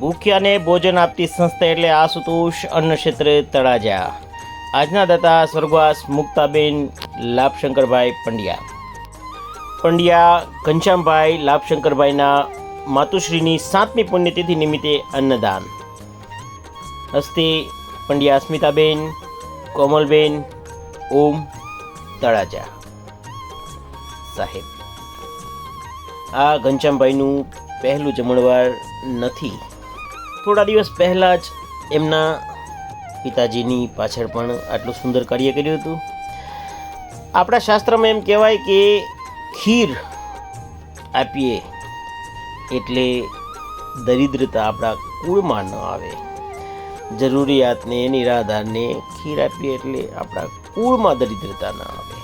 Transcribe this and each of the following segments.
ભૂખ્યાને ભોજન આપતી સંસ્થા એટલે આશુતોષ અન્ન ક્ષેત્ર તળાજા. આજના દાતા સ્વર્ગવાસ મુક્તાબેન લાભશંકરભાઈ પંડ્યા. પંડ્યા ઘનશ્યામભાઈ લાભશંકરભાઈના માતુશ્રીની સાતમી પુણ્યતિથિ નિમિત્તે અન્નદાન. હસ્તે પંડ્યા સ્મિતાબેન કોમલબેન, ઓમ, તળાજા. સાહેબ, આ ઘનશ્યામભાઈનું પહેલું જમણવાર નથી. થોડા દિવસ પહેલાં જ એમના પિતાજીની પાછળ પણ આટલું સુંદર કાર્ય કર્યું હતું. આપણા શાસ્ત્રમાં એમ કહેવાય કે ખીર આપીએ એટલે દરિદ્રતા આપણા કુળમાં ન આવે. જરૂરિયાતને, નિરાધારને ખીર આપીએ એટલે આપણા કુળમાં દરિદ્રતા ન આવે.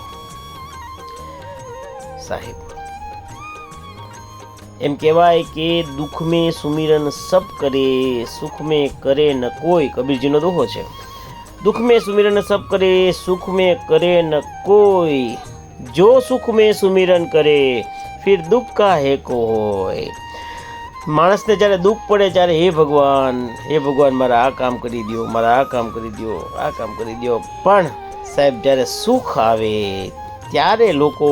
સાહેબ એમ કહેવાય કે દુઃખ મેં સુમિરન સબ કરે સુખ મેં કરે ન કોઈ. કબીરજીનો દોહો છે. દુઃખ મેં સુમિરન સબ કરે સુખ મેં કરે ન કોઈ. જો સુખ મેં સુમિરન કરે, ફિર દુઃખ કા હે કો હોય? માણસને જ્યારે દુઃખ પડે ત્યારે હે ભગવાન હે ભગવાન, મારા આ કામ કરી દો મારા આ કામ કરી દો આ કામ કરી દો પણ સાહેબ, જ્યારે સુખ આવે, ત્યારે લોકો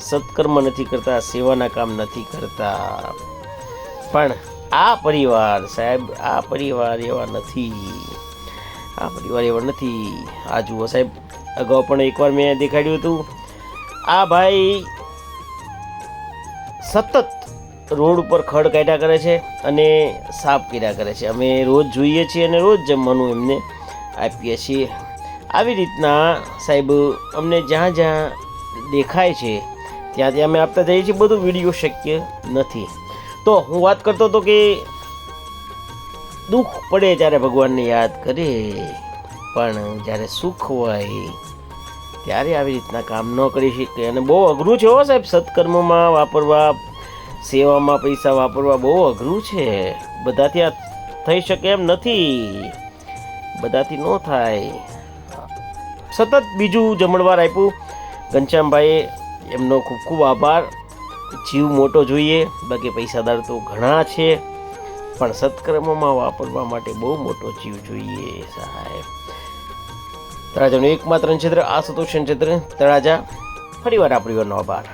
સત્કર્મ નથી કરતા, સેવાના કામ નથી કરતા. પણ આ પરિવાર સાહેબ, આ પરિવાર એવા નથી. આ પરિવાર એવા નથી. આ જુઓ સાહેબ, અગાઉ પણ એકવાર મેં દેખાડ્યું હતું. આ ભાઈ સતત રોડ ઉપર ખડ કાઢ્યા કરે છે અને સાફ કર્યા કરે છે. અમે રોજ જોઈએ છીએ અને રોજ જમવાનું એમને આપીએ છીએ. આવી રીતના સાહેબ, અમને જ્યાં જ્યાં દેખાય છે ત્યાં ત્યાં અમે આપતા જઈએ છીએ, બધું વીડિયો શક્ય નથી. તો હું વાત કરતો હતો કે દુઃખ પડે ત્યારે ભગવાનને યાદ કરે, પણ જ્યારે સુખ હોય, ત્યારે આવી રીતના કામ ન કરી શકે અને બહુ અઘરું છે હો સાહેબ, સત્કર્મમાં વાપરવા, સેવામાં પૈસા વાપરવા બહુ અઘરું છે. બધાથી આ થઈ શકે એમ નથી. બધાથી ન થાય. સતત બીજું જમણવાર આપ્યું. ઘનશ્યામભાઈએ એમનો ખૂબ ખૂબ આભાર. જીવ મોટો જોઈએ, બાકી પૈસાદાર તો ઘણા છે. પણ સત્કર્મમાં વાપરવા માટે બહુ મોટો જીવ જોઈએ સાહેબ. તળાજાનું એકમાત્ર ક્ષેત્ર આ સતોષણ ક્ષેત્ર તળાજા, ફરીવાર આપણી વારનો આભાર.